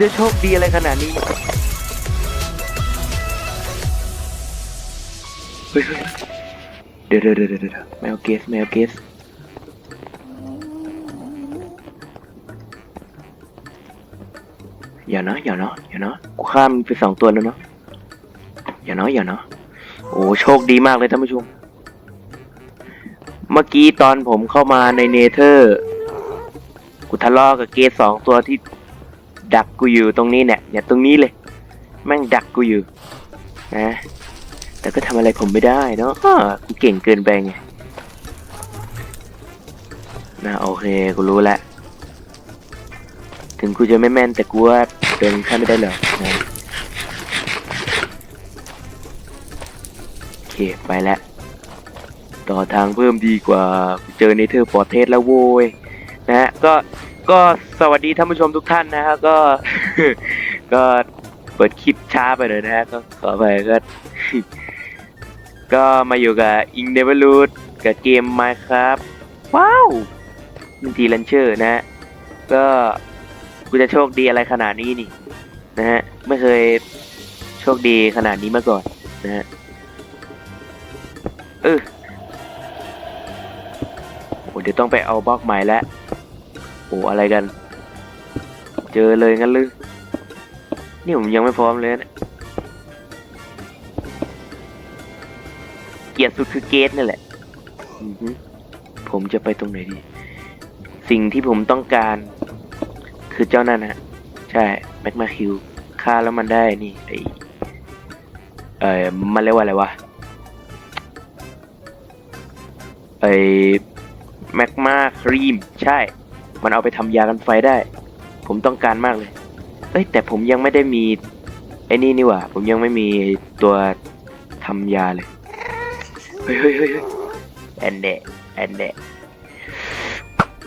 จะโชคดีอะไรขนาดนี้เฮ้ยเฮ้ยเดี๋ยวเดี๋ยวเดี๋ยวเดี๋ยวแมวเกสแมวเกสอย่านะอย่านะอย่านะกูข้ามไปสองตัวแล้วเนาะอย่านะอย่านะโอ้โชคดีมากเลยท่านผู้ชม เมื่อกี้ตอนผมเข้ามาในเนเธอร์ กูทะเลาะกับเกสสองตัวที่ ดักกูอยู่ตรงนี้เนี่ยเนี่ยตรงนี้เลยแม่งดักกูอยู่นะแต่ก็ทำอะไรผมไม่ได้เนาะอ้อกูเก่งเกินไปไงนะโอเคกูรู้แล้วถึงกูจะไม่แม่นแต่กูว่าเดินข้ามไม่ได้หรอกนะโอเคไปแล้วต่อทางเพิ่มดีกว่าเจอในเธอร์ปอร์เทสแล้วโว้ยนะฮะก็ ก็สวัสดีท่านผู้ชมทุกท่านนะฮะก็ ก็เปิดคลิปช้าไปเลยนะฮะก็ขอไปก็ ก็มาอยู่กับอิงเดวลูดกับเกม Minecraft ว้าวมินทีลันเชอร์นะฮะก็กูจะโชคดีอะไรขนาดนี้นี่ นะฮะไม่เคยโชคดีขนาดนี้มาก่อนนะฮะเออโอ้เดี๋ยวต้องไปเอาบล็อกใหม่แล้ว โอ้อะไรกัน เจอเลยงั้นหรือนี่ผมยังไม่พร้อมเลยนะเกียดสุดคือเกตนี่แหละผมจะไปตรงไหนดี สิ่งที่ผมต้องการ คือเจ้านั่นนะใช่แม็กมาคิวฆ่าแล้วมันได้นี่ไอเออมันเรียกว่าอะไรวะไอแม็กมาครีม ใช่ มันเอาไปทำยากันไฟได้ ผมต้องการมากเลย เอ้ยแต่ผมยังไม่ได้มีไอ้นี่นี่หว่า ผมยังไม่มีตัวทำยาเลย เฮ้ยเฮ้ยเฮ้ยแอนเดะแอนเดะ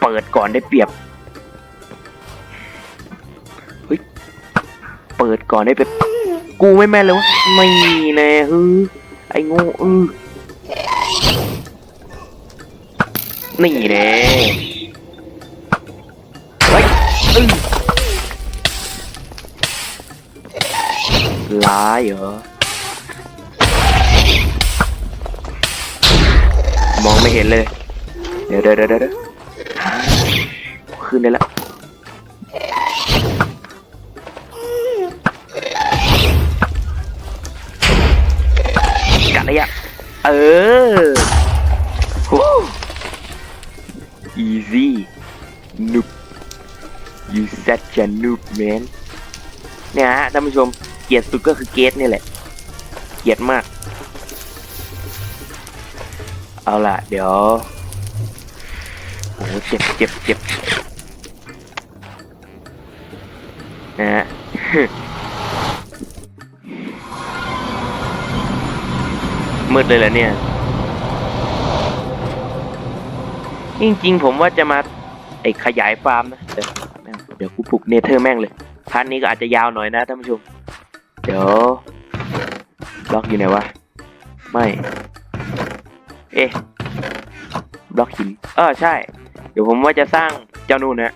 เปิดก่อนได้เปรียบ เฮ้ย เปิดก่อนได้เปรียบ กูไม่แม่เลยวะ ไม่แน่ฮึไอ้โง่อือนี่แน่ ร้ายเหรอ มองไม่เห็นเลย เดี๋ยวเดี๋ยวเดี๋ยวเดี๋ยวขึ้นได้แล้วกัดระยะเออ easy noob you such a noob man เนี่ยฮะท่านผู้ชม ลียดสุดก็คือเกตนี่แหละ เกลียดมาก เอาล่ะ เดี๋ยวโอ้โหเจ็บเจ็บเจ็บนะฮะมืดเลยเหรอเนี่ย จริงๆ ผมว่าจะมาไอขยายฟาร์มนะ เดี๋ยวแม่งเดี๋ยวกูปลุกเนเธอร์แม่งเลยพาร์ทนี้ก็อาจจะยาวหน่อยนะท่านผู้ชม เดี๋ยวบล็อกอยู่ไหนวะ ไม่ เอ๊ะบล็อกหินเออใช่ เดี๋ยวผมว่าจะสร้างเจ้านู่นนะ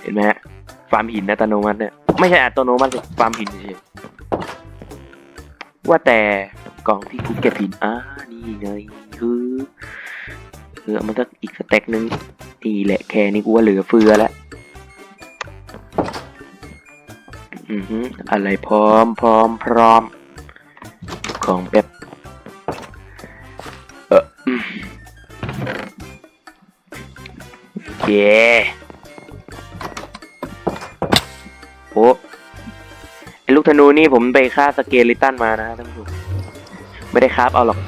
เห็นไหมฮะฟาร์มหินอัตโนมัติเนี่ยไม่ใช่อัตโนมัติฟาร์มหินเฉยว่าแต่กล่องที่กูเก็บหินอ่านี่ไงคือเออเอามาสักอีกสเต็กนึงนี่แหละแค่นี้กูว่าเหลือเฟือแล้ว อือฮึอะไรพร้อมพร้อมพร้อม ของแบบเอออืมโอเคโอ้ไอลูกธนูนี่ผมไปฆ่าสเกลิตันมานะท่านผู้ชมไม่ได้คราบเอาหรอก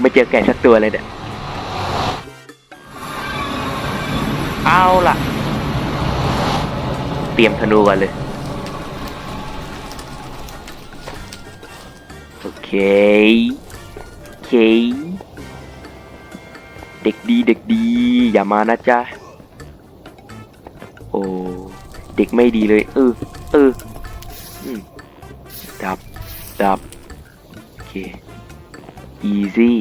ไม่เจอแก่ชักตัวเลยเนี่ยเอาล่ะ เตรียมธนูกันเลย เคโอเค เด็กดีเด็กดี อย่ามานะจ๊ะ โอ้ เด็กไม่ดีเลย เออ เออดับ ดับ โอเค easy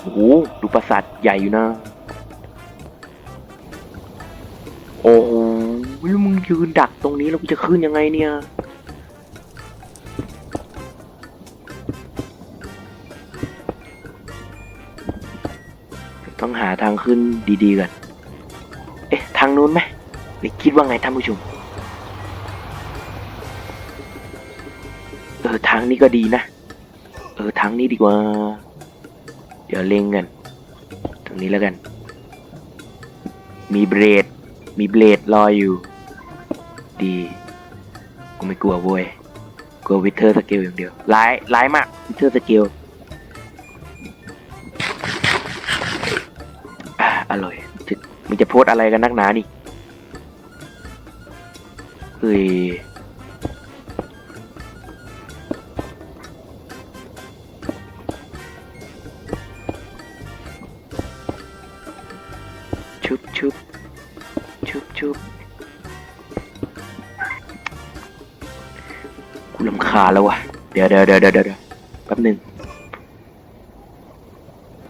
โอ้โหดูปราสาทใหญ่อยู่นะ โอ้โห ยืนดักตรงนี้แล้วกูจะขึ้นยังไงเนี่ยต้องหาทางขึ้นดีๆก่อน เอ๊ะ ทางนู้นไหมหรือคิดว่าไงท่านผู้ชม เออ ทางนี้ก็ดีนะ เออ ทางนี้ดีกว่า เดี๋ยวเล็งกันตรงนี้แล้วกัน มีเบรด มีเบลดรออยู่ กลัวเว้ยกลัววิเทอร์สเกลอย่างเดียว ร้าย ร้ายมาก วิเทอร์สเกลอะอร่อยมันจะโพสอะไรกันนักหนานี่เฮ้ย เดี๋ยวเดี๋ยวเดี๋ยวเดี๋ยวเดี๋ยวแป๊บหนึ่ง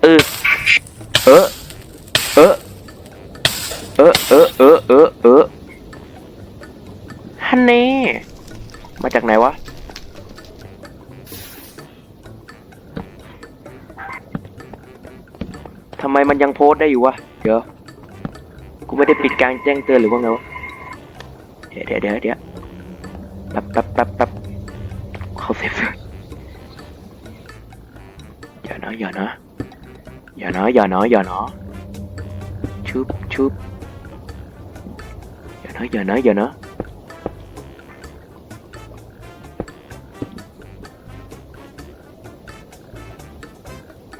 เออเออเออเออเออเออเออเออฮันเน่มาจากไหนวะทำไมมันยังโพสได้อยู่วะ เดี๋ยว กูไม่ได้ปิดการแจ้งเตือนหรือว่าไงวะ เดี๋ยวเดี๋ยวเดี๋ยวเดี๋ยวแป๊บแป๊บแป๊บแป๊บ เข้าเซฟอย่านะอย่านะอย่านะอย่านะอย่านะชุบชุบอย่านะอย่านะอย่านะ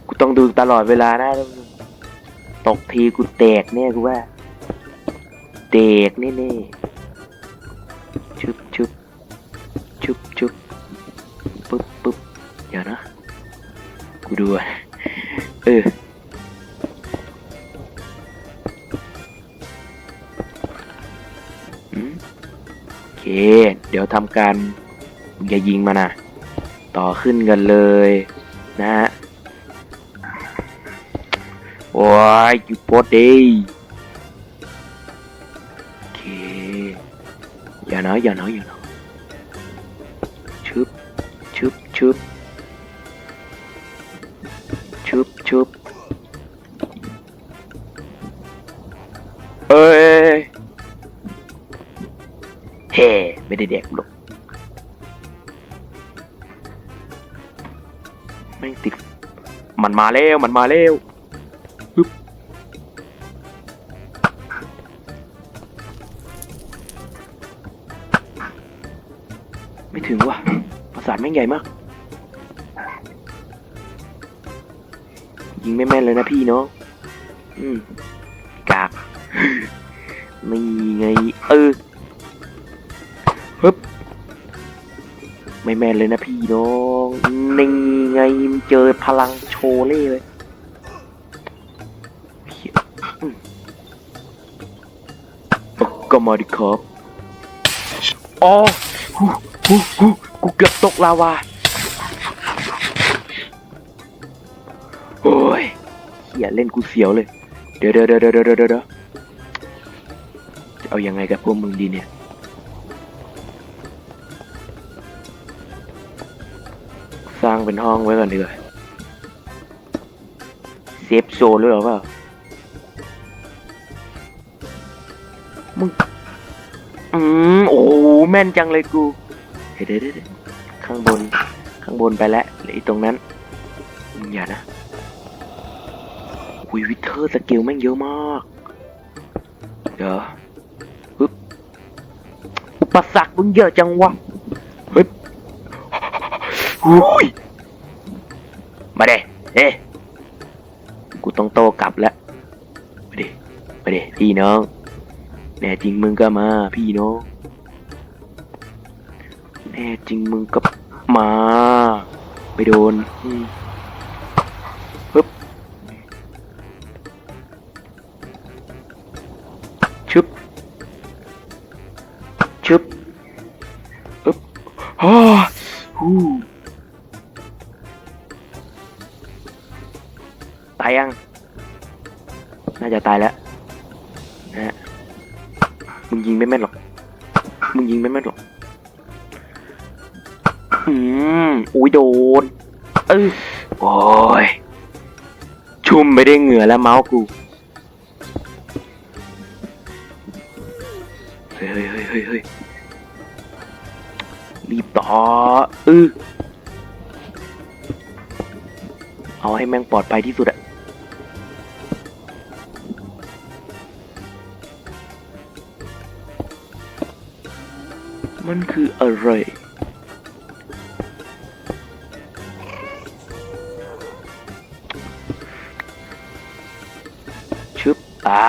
กูต้องดูตลอดเวลานะตกทีกูแตกแน่กูว่าแตกแน่แน่ๆ ทำการอย่ายิงมานะต่อขึ้นกันเลยนะฮะโอ้ยหยุดโพสดิโอเคอย่านะอยอย่านะอยอย่านะชึบชึบชึบชึบชึบเอ้ยเฮ้ ไม่ได้แดกหรอกแม่ติด มันมาแล้ว มันมาแล้วไม่ถึงว่ะประสาทแม่งใหญ่มาก ยิงไม่แม่นเลยนะพี่เน้องอืมกากนี่ไง เออ ฮึบไม่แม่นเลยนะพี่น้องนี่ไงเจอพลังโชเล่เลยเหี้ยอืมก็มาดิครับอ๋อฮู้ฮู้ฮู้กูเกือบตกลาวาโอ้ยเหี้ยเล่นกูเสียวเลย เดี๋ยวเดี๋ยวเดี๋ยวเดี๋ยวเดี๋ยวเดี๋ยวจะเอายังไงกับพวกมึงดีเนี่ย สร้างเป็นห้องไว้ก่อนดีกว่าเซฟโซนหรอเปล่ามึงอืมโอ้โหแม่นจังเลยกูเดี๋ยวเดี๋ยวข้างบนข้างบนไปแล้วหลืออีตรงนั้นอย่านะอุยวิเทอร์สกิลแม่งเยอะมาก เดี๋ยวปึ๊บอุปสรรคมึงเยอะจังวะปึ๊บ อุ้ยมาเด้เอ๊ะกูต้องโตกลับแล้วมาเด้มาเด้พี่น้องแน่จริงมึงก็มา พี่น้องแน่จริงมึงก็มา ไปโดนปึ๊บชึบชึบปึ๊บฮ่าฮู้ ตายยัง น่าจะตายแล้วนะฮะมึงยิงไม่แม่นหรอก มึงยิงไม่แม่นหรอก อืมอุ้ยโดน เออโอ้ย ชุ่มไม่ได้เหงื่อแล้วเมาส์กู เฮ้ยเฮ้ยเฮ้ยเฮ้ยเฮ้ยรีบต่อเออเอาให้แม่งปลอดภัยที่สุดอะ คืออะไร ชึบอ่า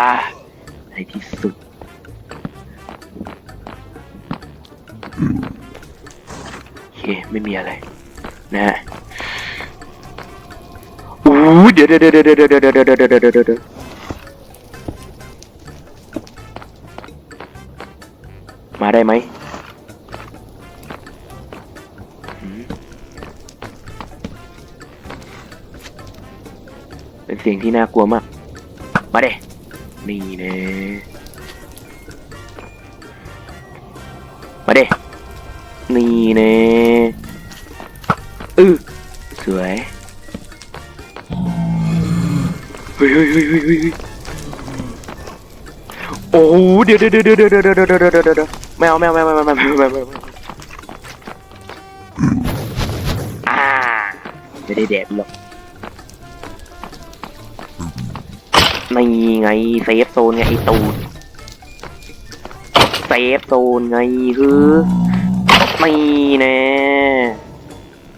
ในที่สุด โอเค ไม่มีอะไร นะฮะอู้เดี๋ยวเดี๋ยวเดี๋ยวเดี๋ยวเดี๋ยวเดี๋ยวเดี๋ยวเดี๋ยวเดี๋ยวเดี๋ยวเดี๋ยวมาได้ไหม เสียงที่น่ากลัวมาก มาเด้นี่เน่มาเด้นี่เน่อือสวยเฮ้ยเฮ้ยเฮ้ยเฮ้ยเฮ้ยเฮ้ยโอ้เดี๋ยวเดี๋ยวเดี๋ยวเดี๋ยวเดี๋ยวเดี๋ยวเดี๋ยวเดี๋ยวเดี๋ยวเดี๋ยวไม่เอาไม่เอาไม่เอาไม่เอาไม่เอาไม่เอาไม่เอาไม่เอาอ่าไม่ได้แดดหรอก นี่ไงเซฟโซนไงไอตูนเซฟโซนไงคือนี่แน่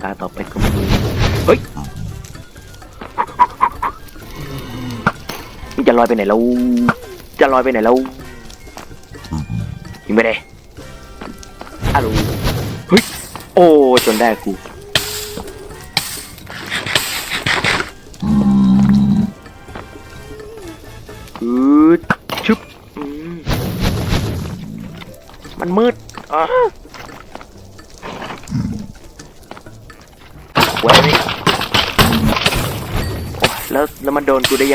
ตาต่อไปก็มีเฮ้ยจะลอยไปไหนแล้วจะลอยไปไหนแล้วยิงไปเลยอะลูเฮ้ยโอ้จนได้กู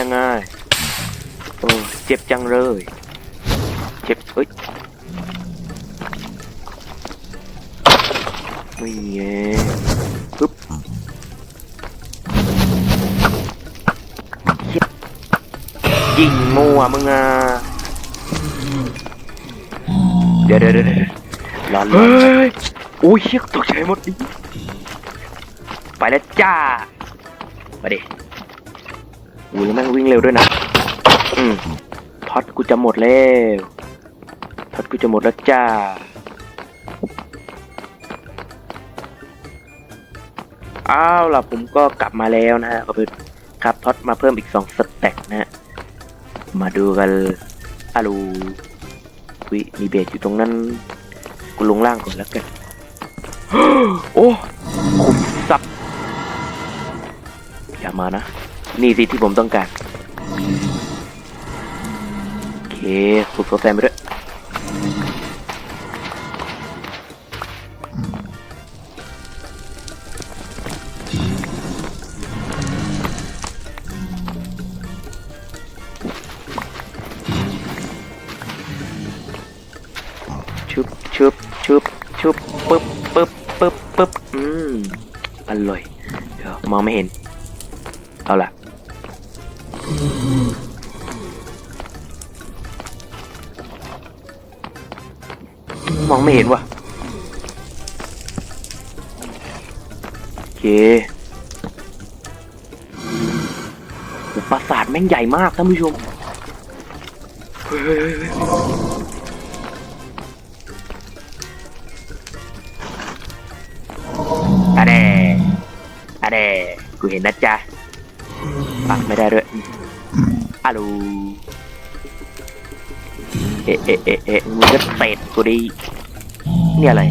ยังไงโอ้เจ็บจังเลย เจ็บเฮ้ยไม่เงี้ยปึ๊บยิงมั่วมึงอะเดี๋ยวเดี๋ยวเดี๋ยวร้อนร้อนเฮ้ยโอ้ยเฮียตกใจหมดดิไปแล้วจ้า มาดิ อุ้ยแล้วแม่งวิ่งเร็วด้วยนะ อืมท็อตกูจะหมดแล้วท็อตกูจะหมดแล้วจ้า อ้าวล่ะผมก็กลับมาแล้วนะฮะก็เป็นครับท็อตมาเพิ่มอีกสองสแต็กนะฮะ มาดูกันอาลูวิมีเบสอยู่ตรงนั้น กูลงล่างก่อนแล้วกัน โอ้ขุมทรัพย์อย่ามานะ นี่สิที่ผมต้องการ โอเค ฝึกโซแซมไปด้วย ปราสาทแม่งใหญ่มากท่านผู้ชมเฮ้ยเฮ้ยเฮ้ยเฮ้ยอะเดอะเดกูเห็นนะจ๊ะปักไม่ได้ด้วยอะลูเอะเอะเอะเอะมึงก็เตะกูดินี่อะไร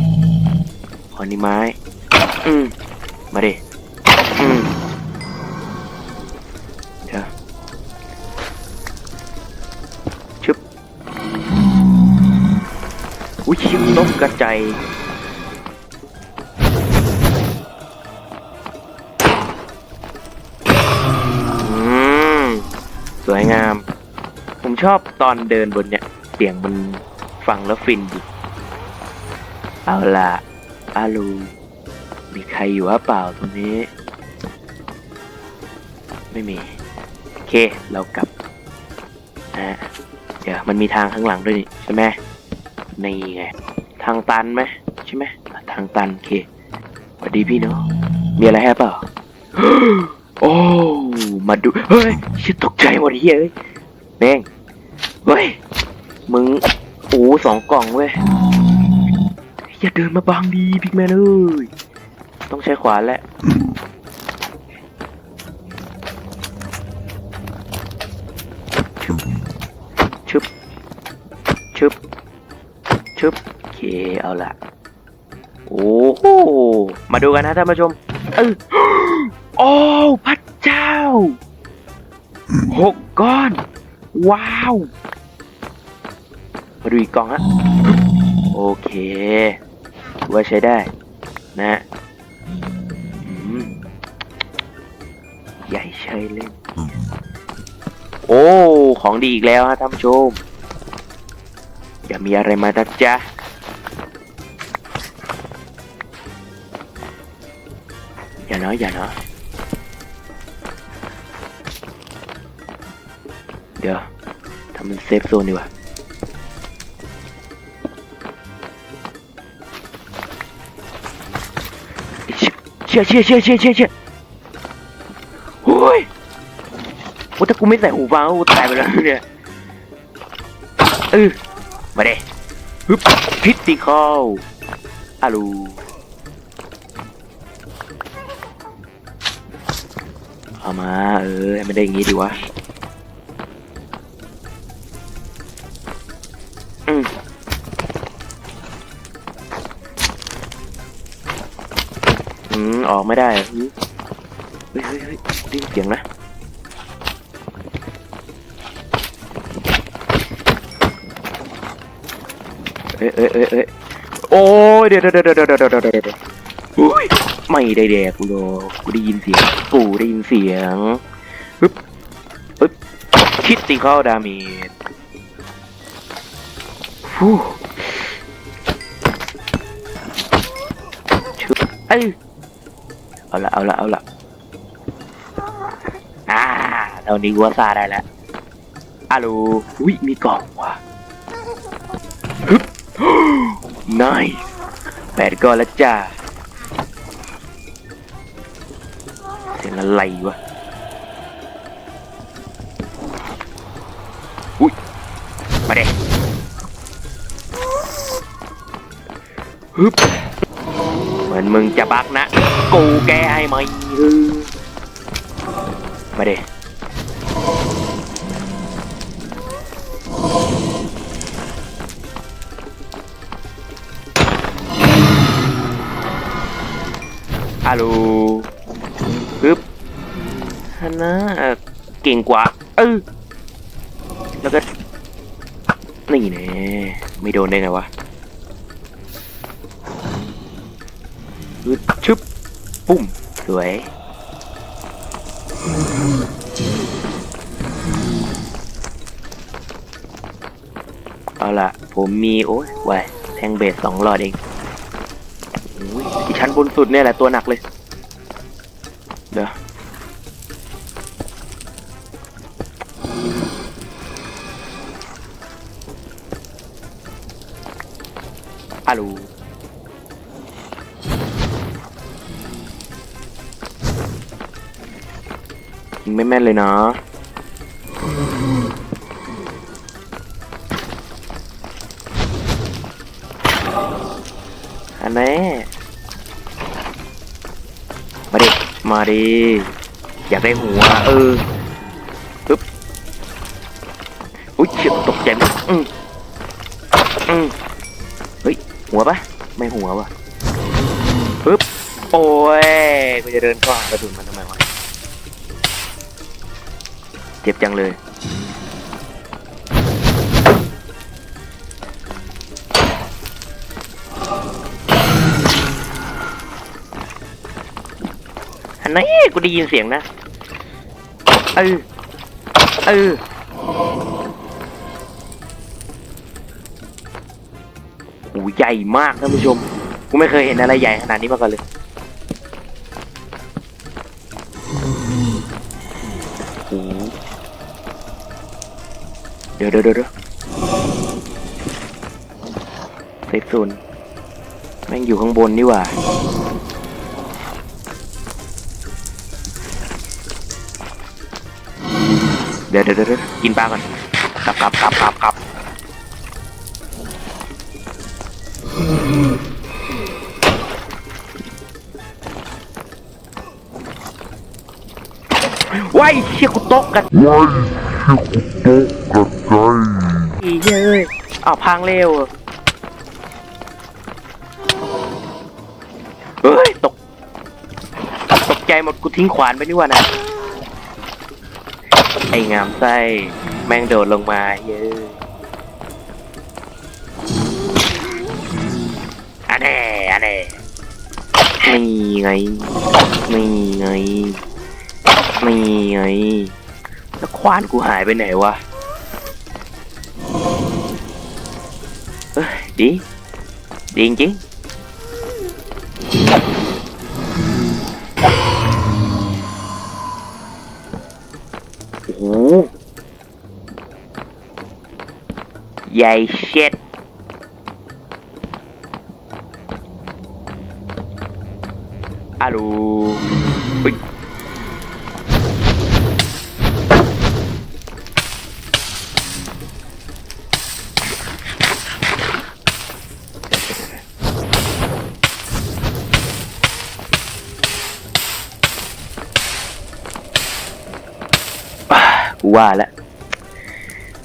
ขอนี่ไม้ อืมมาดิอืม ชิบต้มกระจายอืมสวยงาม ผมชอบตอนเดินบนเนี่ย เสียงมันฟังแล้วฟินดีเอาละอาลู มีใครอยู่หรือเปล่าตรงนี้ ไม่มี โอเค เรากลับนะฮะเดี๋ยวมันมีทางข้างหลังด้วยนี่ใช่ไหม นี่ไง ทางตันไหมใช่ไหมทางตันโอเคสวัสดีพี่เนาะมีอะไรให้เปล่าโอ้มาดู เฮ้ยชิตกใจหมดเฮ้ยเอ้ยแม่งเฮ้ย มึงโอ้สองกล่องเว้ย อย่าเดินมาบังดีพิกแมนเอ้ย ต้องใช้ขวานแหละ ชึบโอเคเอาละโอ้โหมาดูกันนะท่านผู้ชมเออโอ้พระเจ้าหกก้อน ว้าว มาดูอีกกล่องฮะโอเคถือว่าใช้ได้ นะฮะอืมใหญ่ใช่เล่น โอ้ ของดีอีกแล้วฮะท่านผู้ชม อย่ามีอะไรมานะจ๊ะอย่าเน้อยอย่าเน้อยเดี๋ยวทำเป็นเซฟโซนดีกว่าเชี่ยเชี่ยเชี่ยเชี่ยเชี่ยเชี่ยโอ้ยโอ้ถ้ากูไม่ใส่หูฟังกูตายไปแล้วเนี่ยเออ มาเด้ฮึบพิติคอลอาลูเอามา เออให้มันได้อย่างงี้ดีวะอืมออกไม่ได้เฮ้ยเฮ้ยเฮ้ยได้ยินเสียงนะ เอ้ยเอ้ยเอ้ยโอ้ยเดี๋ยวเดี๋ยวเดี๋ยวเดี๋ยวเดี๋ยวเดี๋ยวไม่ได้แดกกูโดกูได้ยินเสียงปู่ได้ยินเสียงปึ๊บปึ๊บคิดตีเข้าดาเมจฟูชุบเอ้ยเอาละเอาละเอาละอ่าตอนนี้วัวซาได้แล้วอาลูอุ้ยมีกล่องว่ะ นายแปดก้อนแล้วจ้าเสียงอะไรวะ อุ้ย มาเด็ฮึบเหมือนมึงจะบักนะ กูแกให้ไหมฮึมาเด็ ฮัลโหลฮึบฮันนะเอ่อเก่งกว่า เออแล้วก็นี่แน่ไม่โดนได้ไงวะฮึดชึบ ปุ้ม สวย เอาล่ะ ผมมี โอ้ยไว้แทงเบสสองหลอดเอง ชั้นบนสุดเนี่ยแหละตัวหนักเลย เดี๋ยวฮัลโหลยิงไม่แม่นเลยเนาะอันนี้ มาดิ อยากได้หัว เออปึ๊บอุ้ยเฉียดตกใจไหมอืมอืมเฮ้ย หัวปะไม่หัววะปึ๊บ โอ้ยกูจะเดินเข้าหากระสุนมันทำไมวะ เจ็บจังเลยันนี้กูได้ยินเสียงนะเออเออโอ้ใหญ่มากท่านผู้ชม กูไม่เคยเห็นอะไรใหญ่ขนาดนี้มาก่อนเลย เดี๋ยวเดี๋ยวเดี๋ยวเซฟโซนแม่งอยู่ข้างบนนี่หว่า เดี๋ยวเดี๋ยวเดี๋ยวกินปลาก่อนกลับกลับกลับกลับกลับว้ายเชี่ยกูตกกัน Why chico toca cai? อีเย้ยอ้าวพังเร็วอะเฮ้ยตก ตกใจหมดกูทิ้งขวานไปนี่หว่านะ ไอ้งามไส้ แม่งโดดลงมาเย้ยอันแน่อันแน่นี่ไงนี่ไงนี่ไงแล้วขวานกูหายไปไหนวะเอ้ยดีดีจริงๆ ใหญ่เช็ด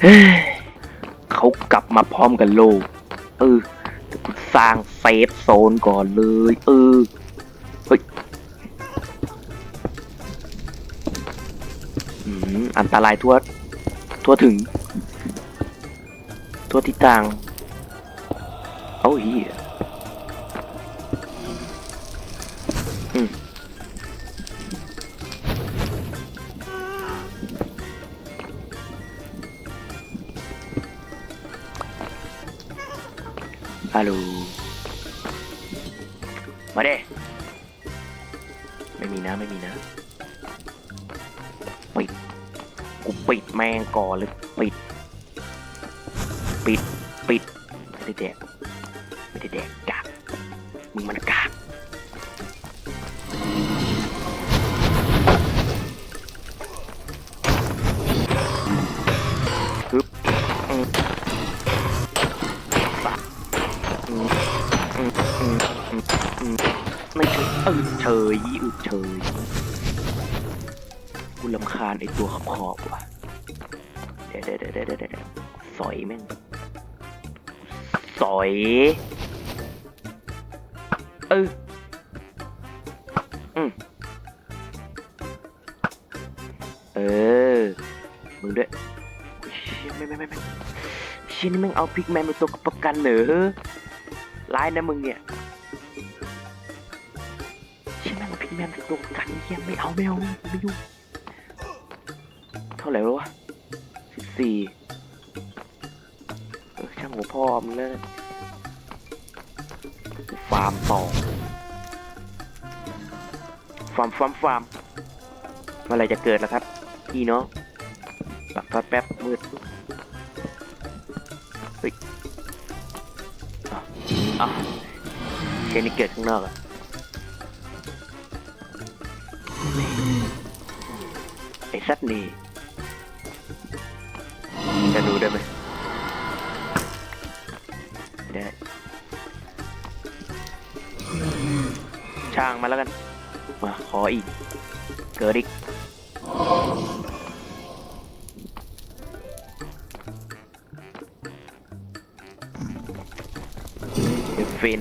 อ เขากลับมาพร้อมกันโลก เออแต่กูสร้างเซฟโซนก่อนเลย เออ เฮ้ยอันตรายทั่ว ทั่วถึง ทั่วทิศทาง เอาเฮีย โหลมาเด้ไม่มีนะไม่มีนะปิดกูปิดแมงก่อนเลยปิด ปิด ปิดไม่ได้แดก เอออืมเออ มึงด้วยชี่ยไม่ไม่ไม่ไม่เชี่ยนี่แม่งเอาพิกแมนเป็นตัวประกันเหรอร้ายนะมึงเนี่ยเชี่ยแม่งเอาพิกแมนเป็นตัวประกันเฮียไม่เอาไม่เอาไม่ยุ่งเท่าไหร่แล้ววะสิบสี่เออช่างหัวพ่อมึงเลย ฟาร์มต่อฟาร์มฟาร์มฟาร์มเมื่อไรจะเกิดแล้วครับพี่เน้องปักแป๊บแป๊บมืดเฮ้ยอะเชนนี่เกิดข้างนอกอะไอ้สัตว์นี่จะดูได้ไหม มาแล้วกัน มาขออีก เกิดอีกเฟิน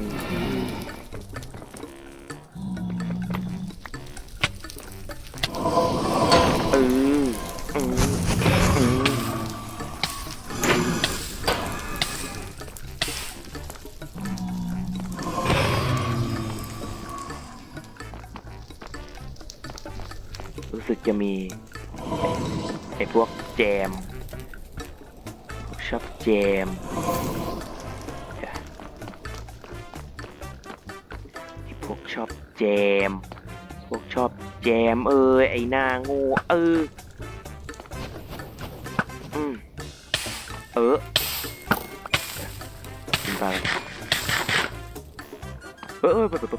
เออเออไปไปไป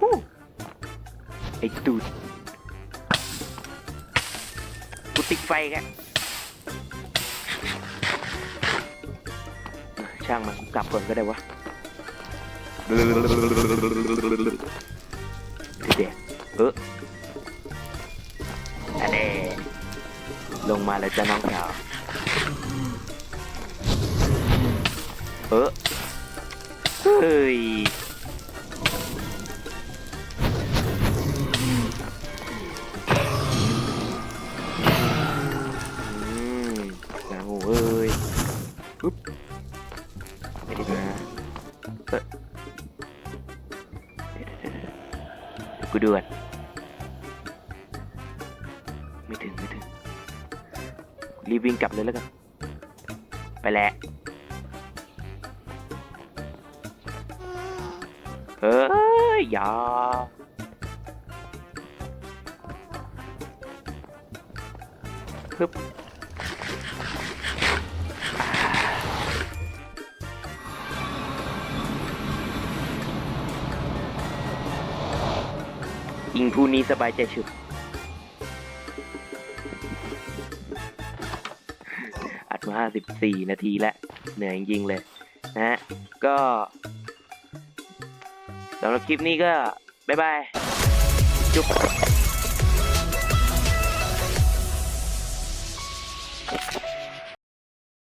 ฮู้ไอ้ตูดกูติดไฟแกช่างมันกลับก่อนก็ได้วะเดี๋ยวเอออันนี้ลงมาแล้วจ้าน้องสาว เฮ้ยอืมหลังหูเอ้ยปุ๊บไม่ได้นะเอ้ยเดี๋ยวเดี๋ยวเดี๋ยวเดี๋ยวกูดูก่อนไม่ถึง ไม่ถึง รีบวิ่งกลับเลยแล้วกัน ไปแหละ ฮ้ยอย่าฮึบยิงผู้นี้สบายใจชุดอัดมา 54 นาทีแล้วเหนื่อยจริงเลยนะฮะ ก็ำหรับคลิปนี้ก็ บ๊ายบาย จุ๊บ